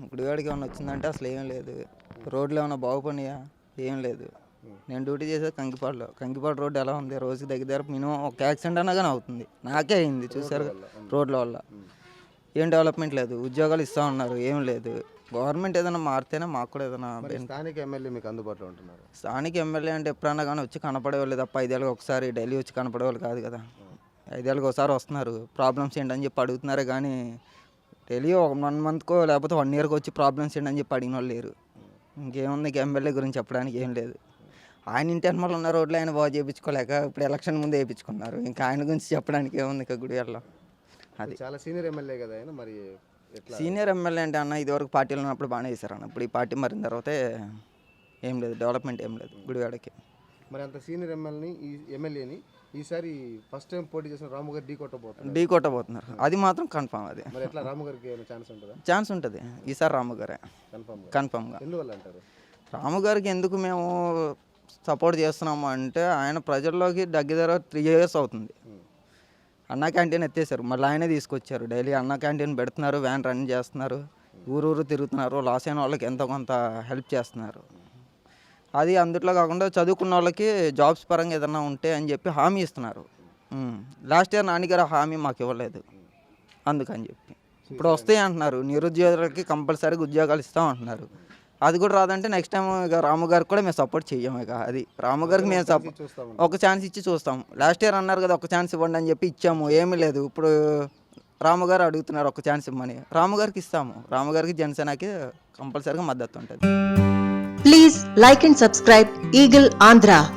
గుడివాడికి ఏమైనా వచ్చిందంటే అసలు ఏం లేదు. రోడ్లు ఏమైనా బాగుపడినాయా? ఏం లేదు. నేను డ్యూటీ చేసేది కంకిపాడులో కంకిపాడు రోడ్డు ఎలా ఉంది? రోజుకి దగ్గర దగ్గర మినిమం ఒక యాక్సిడెంట్ అన్నా కానీ అవుతుంది. నాకే అయింది. చూసారు రోడ్ల వల్ల. ఏం డెవలప్మెంట్ లేదు. ఉద్యోగాలు ఇస్తా ఉన్నారు. ఏం లేదు. గవర్నమెంట్ ఏదైనా మారితేనే మాకు కూడా ఏదైనా స్థానిక ఎమ్మెల్యే మీకు అందుబాటులో ఉంటున్నారు? స్థానిక ఎమ్మెల్యే అంటే ఎప్పుడన్నా కానీ వచ్చి కనపడేవాళ్ళు తప్ప ఐదేళ్ళకి ఒకసారి డైలీ వచ్చి కనపడేవాళ్ళు కాదు కదా. ఐదేళ్ళకి ఒకసారి వస్తున్నారు. ప్రాబ్లమ్స్ ఏంటని చెప్పి అడుగుతున్నారు కానీ డైలీ ఒక వన్ మంత్కో లేకపోతే వన్ ఇయర్కి వచ్చి ప్రాబ్లమ్స్ ఏంటని చెప్పి అడిగిన వాళ్ళు లేరు. ఇంకేముంది ఇంక ఎమ్మెల్యే గురించి చెప్పడానికి ఏం లేదు. ఆయన ఇంటి వెనకాల ఉన్న రోడ్లు ఆయన బాగా చేయించుకోలేక ఇప్పుడు ఎలక్షన్ ముందే వేయించుకున్నారు ఇంకా ఆయన గురించి చెప్పడానికి ఏముంది ఇక గుడివాడలో అది. చాలా సీనియర్ ఎమ్మెల్యే కదా ఆయన మరి సీనియర్ ఎమ్మెల్యే అంటే అన్న ఇదివరకు పార్టీలో ఉన్నప్పుడు బాగానే చేశారు అన్న. ఇప్పుడు ఈ పార్టీ మారిన తర్వాత ఏం లేదు డెవలప్మెంట్ ఏం లేదు గుడివాడకి మరి అంత సీనియర్ ఎమ్మెల్యేని ఈ ఎమ్మెల్యేని ఈసారి ఫస్ట్ టైం పోటీ చేసిన రాము గారు ఢీ కొట్టబోతున్నారు. ఢీ కొట్టబోతున్నారు. అది మాత్రం కన్ఫామ్ అది. మరి ఎట్లా రాము గారికి ఏమైనా ఛాన్స్ ఉంటుందా? ఛాన్స్ ఉంటుంది. ఈసారి రాము గారే. కన్ఫామ్గా కన్ఫామ్గా. ఎందువల్ల అంటారు? రాము గారికి ఎందుకు మేము సపోర్ట్ చేస్తున్నాము అంటే ఆయన ప్రజల్లోకి దగ్గర త్రీ ఇయర్స్ అవుతుంది. అన్న క్యాంటీన్ ఎత్తేసారు మళ్ళీ ఆయనే తీసుకొచ్చారు. డైలీ అన్న క్యాంటీన్ పెడుతున్నారు వ్యాన్ రన్ చేస్తున్నారు ఊరు ఊరు తిరుగుతున్నారు లాస్ అయిన వాళ్ళకి ఎంతో కొంత హెల్ప్ చేస్తున్నారు. అది అందుట్లో కాకుండా చదువుకున్న వాళ్ళకి జాబ్స్ పరంగా ఏదన్నా ఉంటే అని చెప్పి హామీ ఇస్తున్నారు. లాస్ట్ ఇయర్ నాన్నగారు హామీ మాకు ఇవ్వలేదు. అందుకని చెప్పి. ఇప్పుడు వస్తాయి అంటున్నారు. నిరుద్యోగులకి కంపల్సరీగా ఉద్యోగాలు ఇస్తాం అంటున్నారు. అది కూడా రాదంటే నెక్స్ట్ టైం ఇక రాము గారికి కూడా మేము సపోర్ట్ చెయ్యము ఇక. అది రాము గారికి మేము సపోర్ట్ ఒక ఛాన్స్ ఇచ్చి చూస్తాం. లాస్ట్ ఇయర్ అన్నారు కదా ఒక ఛాన్స్ ఇవ్వండి అని చెప్పి ఇచ్చాము. ఏమీ లేదు. ఇప్పుడు రాముగారు అడుగుతున్నారు ఒక ఛాన్స్ ఇవ్వమని. రాముగారికి ఇస్తాము. రాముగారికి జనసేనకి కంపల్సరీగా మద్దతు ఉంటుంది. Please like and subscribe Eagle Andhra.